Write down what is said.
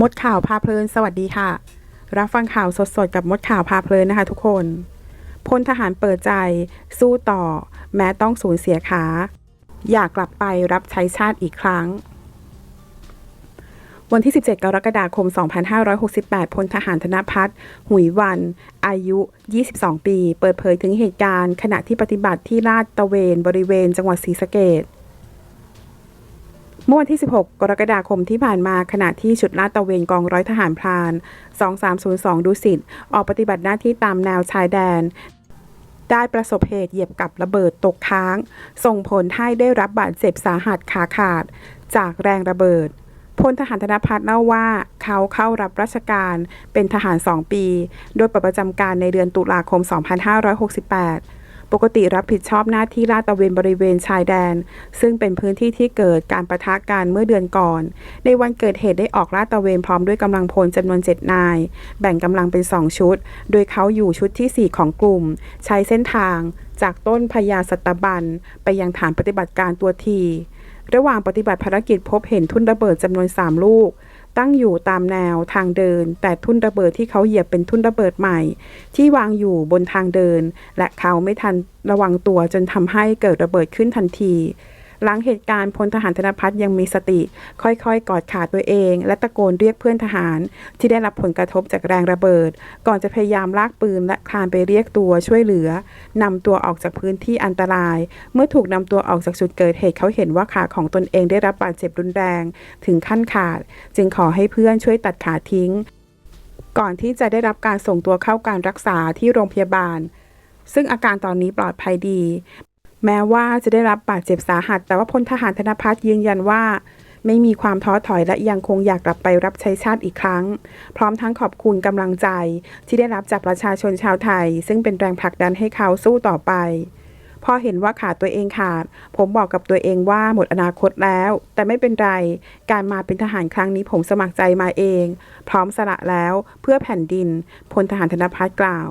มดข่าวพาเพลินสวัสดีค่ะ รับฟังข่าวสดๆ กับมดข่าวพาเพลินนะคะทุกคนพลทหารเปิดใจ สู้ต่อ แม้ต้องสูญเสียขา อยากกลับไปรับใช้ชาติอีกครั้ง วันที่ 17 กรกฎาคม 2568 พลทหารธนพัฒน์หุยวัน อายุ 22 ปี เปิดเผยถึงเหตุการณ์ ขณะที่ปฏิบัติที่ลาดตะเวนบริเวณจังหวัดศรีสะเกษ เมื่อวันที่ 16 กรกฎาคมที่ผ่านมาขณะที่ชุดลาดตระเวนกองร้อยทหารพราน 2302 ดุสิตออกปฏิบัติหน้าที่ตามแนวชายแดน ได้ประสบเหตุเหยียบกับระเบิดตกค้าง ส่งผลให้ได้รับบาดเจ็บสาหัสขาขาด จากแรงระเบิดพลทหารธนพัฒน์เล่าว่าเขาเข้ารับราชการเป็นทหาร 2 ปี โดยปลดประจำการในเดือนตุลาคม 2568 ปกติรับผิดชอบหน้าที่ลาดตระเวนบริเวณชายแดน ซึ่งเป็นพื้นที่ที่เกิดการประทะกันเมื่อเดือนก่อน ในวันเกิดเหตุได้ออกลาดตระเวนพร้อมด้วยกำลังพลจำนวน 7 นาย แบ่งกำลังเป็น 2 ชุด โดยเขาอยู่ชุดที่ 4 ของกลุ่ม ใช้เส้นทาง จากต้นพญาสัตบัน ไปยังฐานปฏิบัติการตัวที ระหว่างปฏิบัติภารกิจพบเห็นทุ่นระเบิดจำนวน 3 ลูก ตั้งอยู่ตามแนวทางเดิน แต่ทุ่นระเบิดที่เขาเหยียบเป็นทุ่นระเบิดใหม่ ที่วางอยู่บนทางเดิน และเขาไม่ทันระวังตัวจนทำให้เกิดระเบิดขึ้นทันที หลังเหตุการณ์พลทหารธนพัฒน์ยังมีสติ ค่อยๆ กอดขาตัวเอง และตะโกนเรียกเพื่อนทหาร ที่ได้รับผลกระทบจากแรงระเบิด ก่อนจะพยายามลากปืนและคลานไปเรียกตัวช่วยเหลือนำตัวออกจากพื้นที่อันตราย เมื่อถูกนำตัวออกจากจุดเกิดเหตุเขาเห็นว่าขาของตนเองได้รับบาดเจ็บรุนแรง ถึงขั้นขาด จึงขอให้เพื่อนช่วยตัดขาทิ้ง ก่อนที่จะได้รับการส่งตัวเข้าการรักษาที่โรงพยาบาลซึ่งอาการตอนนี้ปลอดภัยดี แม้ว่าจะได้รับบาดเจ็บสาหัส แต่ว่าพลทหารธนพัฒน์ยืนยันว่า ไม่มีความท้อถอยและยังคงอยากกลับไปรับใช้ชาติอีกครั้ง พร้อมทั้งขอบคุณกำลังใจ ที่ได้รับจากประชาชนชาวไทย ซึ่งเป็นแรงผลักดันให้เขาสู้ต่อไปพอเห็นว่าขาตัวเองขาด ผมบอกกับตัวเองว่าหมดอนาคตแล้ว แต่ไม่เป็นไร การมาเป็นทหารครั้งนี้ผมสมัครใจมาเอง พร้อมสละแล้วเพื่อแผ่นดินพลทหารธนพัฒน์กล่าว